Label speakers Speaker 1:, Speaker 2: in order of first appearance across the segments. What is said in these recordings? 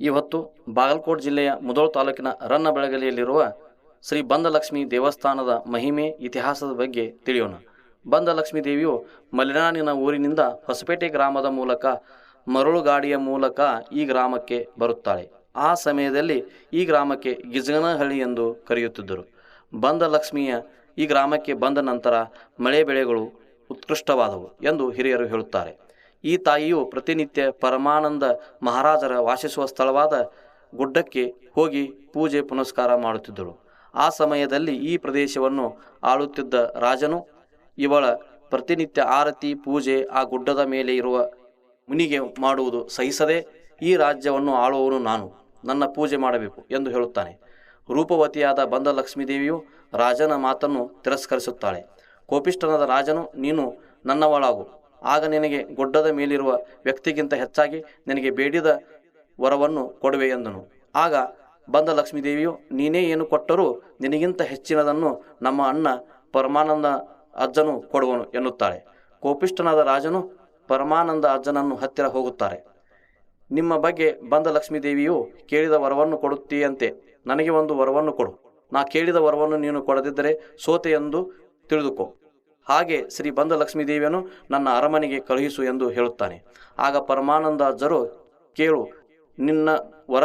Speaker 1: ಇವತ್ತು ಬಾಗಲಕೋಟ್ ಜಿಲ್ಲೆಯ ಮುದೋಳ್ ತಾಲೂಕಿನ ರನ್ನ ಬೆಳಗಲಿಯಲ್ಲಿರುವ ಶ್ರೀ ಬಂದಲಕ್ಷ್ಮಿ ದೇವಸ್ಥಾನದ ಮಹಿಮೆ ಇತಿಹಾಸದ ಬಗ್ಗೆ ತಿಳಿಯೋಣ. ಬಂದಲಕ್ಷ್ಮಿ ದೇವಿಯು ಮಲೆನಾಡಿನ ಊರಿನಿಂದ ಹೊಸಪೇಟೆ ಗ್ರಾಮದ ಮೂಲಕ ಮರಳುಗಾಡಿಯ ಮೂಲಕ ಈ ಗ್ರಾಮಕ್ಕೆ ಬರುತ್ತಾಳೆ. ಆ ಸಮಯದಲ್ಲಿ ಈ ಗ್ರಾಮಕ್ಕೆ ಗಿಜಗನಹಳ್ಳಿ ಎಂದು ಕರೆಯುತ್ತಿದ್ದರು. ಬಂದಲಕ್ಷ್ಮಿಯ ಈ ಗ್ರಾಮಕ್ಕೆ ಬಂದ ನಂತರ ಮಳೆ ಬೆಳೆಗಳು ಉತ್ಕೃಷ್ಟವಾದವು ಎಂದು ಹಿರಿಯರು ಹೇಳುತ್ತಾರೆ. ಈ ತಾಯಿಯು ಪ್ರತಿನಿತ್ಯ ಪರಮಾನಂದ ಮಹಾರಾಜರ ವಾಸಿಸುವ ಸ್ಥಳವಾದ ಗುಡ್ಡಕ್ಕೆ ಹೋಗಿ ಪೂಜೆ ಪುನಸ್ಕಾರ ಮಾಡುತ್ತಿದ್ದಳು. ಆ ಸಮಯದಲ್ಲಿ ಈ ಪ್ರದೇಶವನ್ನು ಆಳುತ್ತಿದ್ದ ರಾಜನು, ಇವಳ ಪ್ರತಿನಿತ್ಯ ಆರತಿ, ಪೂಜೆ ಆ ಗುಡ್ಡದ ಮೇಲೆ ಇರುವ ಮುನಿಗೆ ಮಾಡುವುದು ಸಹಿಸದೆ ಈ ರಾಜ್ಯವನ್ನು ಆಳುವವನು ನಾನು. ನನ್ನ ಪೂಜೆ ಮಾಡಬೇಕು ಎಂದು ಹೇಳುತ್ತಾನೆ. ರೂಪವತಿಯಾದ ಬಂದ ಲಕ್ಷ್ಮೀದೇವಿಯು ರಾಜನ ಮಾತನ್ನು ತಿರಸ್ಕರಿಸುತ್ತಾಳೆ. ಕೋಪಿಷ್ಠನಾದ ರಾಜನು, ನೀನು ನನ್ನವಳಾಗು. ಆಗ ನಿನಗೆ ಗುಡ್ಡದ ಮೇಲಿರುವ ವ್ಯಕ್ತಿಗಿಂತ ಹೆಚ್ಚಾಗಿ ನಿನಗೆ ಬೇಡಿದ ವರವನ್ನು ಕೊಡುವೆ ಎಂದನು. ಆಗ ಬಂದ ಲಕ್ಷ್ಮೀದೇವಿಯು, ನೀನೇ ಏನು ಕೊಟ್ಟರೂ ನಿನಗಿಂತ ಹೆಚ್ಚಿನದನ್ನು ನಮ್ಮ ಅಣ್ಣ ಪರಮಾನಂದ ಅಜ್ಜನು ಕೊಡುವನು ಎನ್ನುತ್ತಾಳೆ. ಕೋಪಿಷ್ಠನಾದ ರಾಜನು ಪರಮಾನಂದ ಅಜ್ಜನನ್ನು ಹತ್ತಿರ ಹೋಗುತ್ತಾರೆ. ನಿಮ್ಮ ಬಗ್ಗೆ ಬಂದ ಲಕ್ಷ್ಮೀದೇವಿಯು ಕೇಳಿದ ವರವನ್ನು ಕೊಡುತ್ತೀಯಂತೆ. ನನಗೆ ಒಂದು ವರವನ್ನು ಕೊಡು. ನಾ ಕೇಳಿದ ವರವನ್ನು ನೀನು ಕೊಡದಿದ್ದರೆ ಸೋತೆ ಎಂದು ತಿಳಿದುಕೋ. ಹಾಗೆ ಶ್ರೀ ಬಂದ ಲಕ್ಷ್ಮೀದೇವಿಯನ್ನು ನನ್ನ ಅರಮನೆಗೆ ಕಳುಹಿಸು ಎಂದು ಹೇಳುತ್ತಾನೆ. ಆಗ ಪರಮಾನಂದಾಜರು ಕೇಳು, ನಿನ್ನ ವರ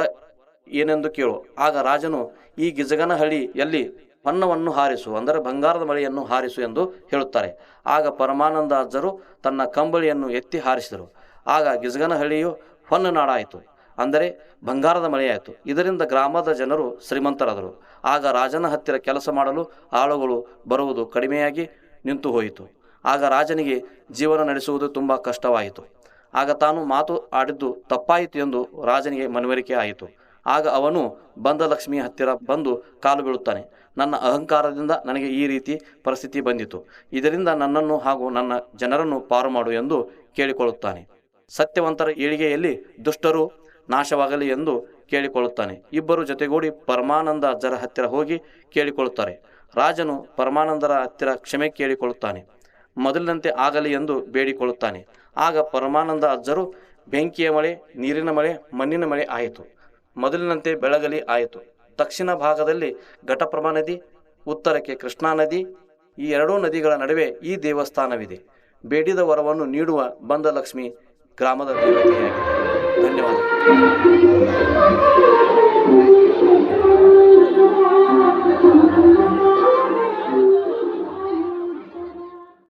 Speaker 1: ಏನೆಂದು ಕೇಳು. ಆಗ ರಾಜನು, ಈ ಗಿಜಗನಹಳ್ಳಿಯಲ್ಲಿ ಹೊನ್ನವನ್ನು ಹಾರಿಸು, ಅಂದರೆ ಬಂಗಾರದ ಮಳೆಯನ್ನು ಹಾರಿಸು ಎಂದು ಹೇಳುತ್ತಾರೆ. ಆಗ ಪರಮಾನಂದ ಅಜ್ಜರು ತನ್ನ ಕಂಬಳಿಯನ್ನು ಎತ್ತಿ ಹಾರಿಸಿದರು. ಆಗ ಗಿಜಗನಹಳ್ಳಿಯು ಹೊನ್ನ ನಾಡಾಯಿತು ಅಂದರೆ ಬಂಗಾರದ ಮಳೆಯಾಯಿತು. ಇದರಿಂದ ಗ್ರಾಮದ ಜನರು ಶ್ರೀಮಂತರಾದರು. ಆಗ ರಾಜನ ಹತ್ತಿರ ಕೆಲಸ ಮಾಡಲು ಆಳುಗಳು ಬರುವುದು ಕಡಿಮೆಯಾಗಿ ನಿಂತು ಹೋಯಿತು. ಆಗ ರಾಜನಿಗೆ ಜೀವನ ನಡೆಸುವುದು ತುಂಬ ಕಷ್ಟವಾಯಿತು. ಆಗ ತಾನು ಮಾತು ಆಡಿದ್ದು ತಪ್ಪಾಯಿತು ಎಂದು ರಾಜನಿಗೆ ಮನವರಿಕೆ ಆಯಿತು. ಆಗ ಅವನು ಬಂದ ಲಕ್ಷ್ಮಿಯ ಹತ್ತಿರ ಬಂದು ಕಾಲು ಬೀಳುತ್ತಾನೆ. ನನ್ನ ಅಹಂಕಾರದಿಂದ ನನಗೆ ಈ ರೀತಿ ಪರಿಸ್ಥಿತಿ ಬಂದಿತು. ಇದರಿಂದ ನನ್ನನ್ನು ಹಾಗೂ ನನ್ನ ಜನರನ್ನು ಪಾರು ಮಾಡು ಎಂದು ಕೇಳಿಕೊಳ್ಳುತ್ತಾನೆ. ಸತ್ಯವಂತರ ಏಳಿಗೆಯಲ್ಲಿ ದುಷ್ಟರು ನಾಶವಾಗಲಿ ಎಂದು ಕೇಳಿಕೊಳ್ಳುತ್ತಾನೆ. ಇಬ್ಬರು ಜೊತೆಗೂಡಿ ಪರಮಾನಂದ ಅಜ್ಜರ ಹತ್ತಿರ ಹೋಗಿ ಕೇಳಿಕೊಳ್ಳುತ್ತಾರೆ. ರಾಜನು ಪರಮಾನಂದರ ಹತ್ತಿರ ಕ್ಷಮೆ ಕೇಳಿಕೊಳ್ಳುತ್ತಾನೆ. ಮೊದಲಿನಂತೆ ಆಗಲಿ ಎಂದು ಬೇಡಿಕೊಳ್ಳುತ್ತಾನೆ. ಆಗ ಪರಮಾನಂದ ಅಜ್ಜರು ಬೆಂಕಿಯ ಮಳೆ, ನೀರಿನ ಮಳೆ, ಮಣ್ಣಿನ ಮಳೆ ಆಯಿತು. ಮೊದಲಿನಂತೆ ಬೆಳಗಲಿ ಆಯಿತು. ದಕ್ಷಿಣ ಭಾಗದಲ್ಲಿ ಘಟಪ್ರಭಾ ನದಿ, ಉತ್ತರಕ್ಕೆ ಕೃಷ್ಣಾ ನದಿ, ಈ ಎರಡೂ ನದಿಗಳ ನಡುವೆ ಈ ದೇವಸ್ಥಾನವಿದೆ. ಬೇಡಿದ ವರವನ್ನು ನೀಡುವ ಬಂದ ಲಕ್ಷ್ಮಿ ಗ್ರಾಮದ ದೇವತೆಯಾಗಿದೆ. ಧನ್ಯವಾದ.